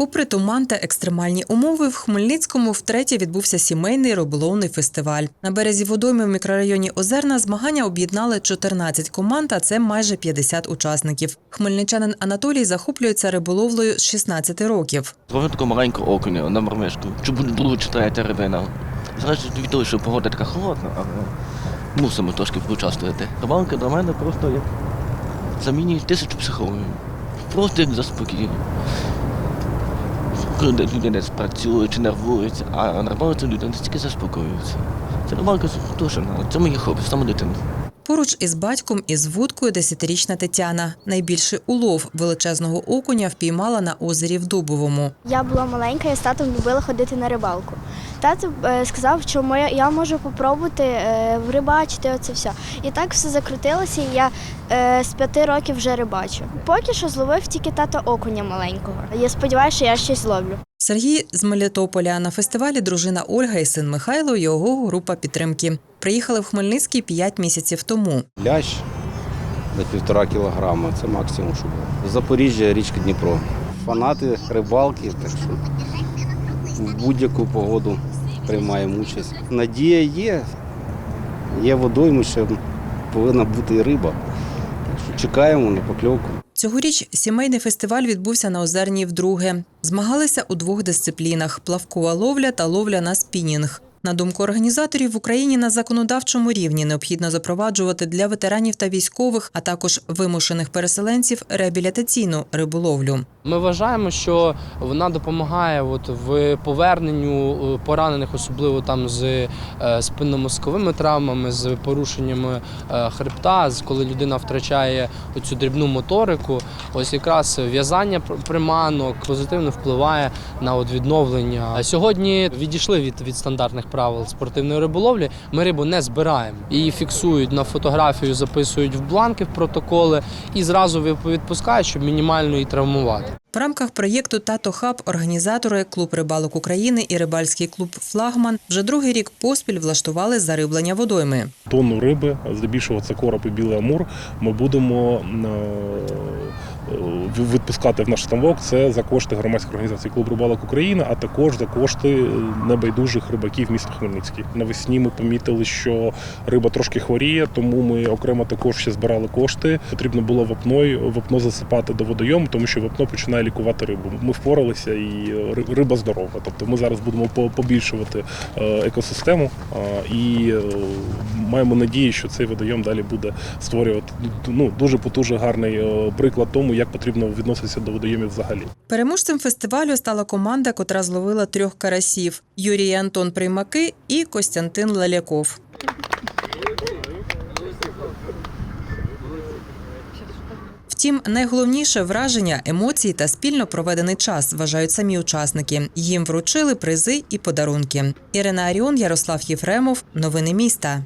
Попри туман та екстремальні умови, в Хмельницькому втретє відбувся сімейний риболовний фестиваль. На березі водойми в мікрорайоні Озерна змагання об'єднали 14 команд, а це майже 50 учасників. Хмельничанин Анатолій захоплюється риболовлею з 16 років. Зловив таку маленьку окуня на мормишку, чи буде друга чи третя рибина. Залежить від того, що погода така холодна, але мусимо трошки поучаствувати. Рибалка для мене просто як замінює тисячу психологів. Просто як заспокій. Коли люди десь працюють чи нервується, а нормально це людина тільки заспокоюються. Це нормально дуже, це моє хобі, саме дитина. Поруч із батьком і з вудкою десятирічна Тетяна. Найбільший улов величезного окуня впіймала на озері в Дубовому. Я була маленька, я з татом любила ходити на рибалку. Тато е, сказав, що моя, я можу попробувати е, рибачити оце все. І так все закрутилося, і я е, з п'яти років вже рибачу. Поки що зловив тільки тато окуня маленького. Я сподіваюся, що я щось зловлю. Сергій з Мелітополя на фестивалі дружина Ольга і син Михайло його група підтримки. Приїхали в Хмельницький 5 місяців тому. Лящ до півтора кілограма. Це максимум, що було. Запоріжжя, річка Дніпро. Фанати рибалки, так що в будь-яку погоду приймаємо участь. Надія є, є водойми, що повинна бути і риба. Чекаємо на покльовку. Цьогоріч сімейний фестиваль відбувся на Озерній вдруге. Змагалися у двох дисциплінах: плавкова ловля та ловля на спінінг. На думку організаторів, в Україні на законодавчому рівні необхідно запроваджувати для ветеранів та військових, а також вимушених переселенців реабілітаційну риболовлю. Ми вважаємо, що вона допомагає от в поверненню е, поранених, особливо там з е, спинномозковими травмами, з порушеннями е, хребта, коли людина втрачає цю дрібну моторику. Ось якраз в'язання пр- приманок позитивно впливає на відновлення. Сьогодні відійшли від, від стандартних правил спортивної риболовлі. Ми рибу не збираємо. Її фіксують на фотографію, записують в бланки в протоколи і зразу відпускають, щоб мінімально її травмувати. В рамках проєкту Тато Хаб організатори Клуб рибалок України і рибальський клуб Флагман вже другий рік поспіль влаштували зариблення водойми. тонну риби, здебільшого це короб і білий амур, ми будемо е, відпускати в наш ставок. Це за кошти громадської організації Клуб рибалок України, а також за кошти е, небайдужих рибаків міста Хмельницький. Навесні ми помітили, що риба трошки хворіє, тому ми окремо також ще збирали кошти. Потрібно було вапно, вапно засипати до водойому, тому що вапно починає лікувати рибу. Ми впоралися і е, риба здорова. Тобто ми зараз будемо побільшувати е, екосистему е, і е, маємо надію, що цей водойом далі буде створювати ну, дуже потужний гарний е, приклад тому, як потрібно відноситися до водойомів взагалі. Переможцем фестивалю стала команда, котра зловила трьох карасів: Юрій Антон Приймаки і Костянтин Лаляков. Втім, найголовніше враження, емоції та спільно проведений час вважають самі учасники. Їм вручили призи і подарунки. Ірина Аріон, Ярослав Єфремов. Новини міста.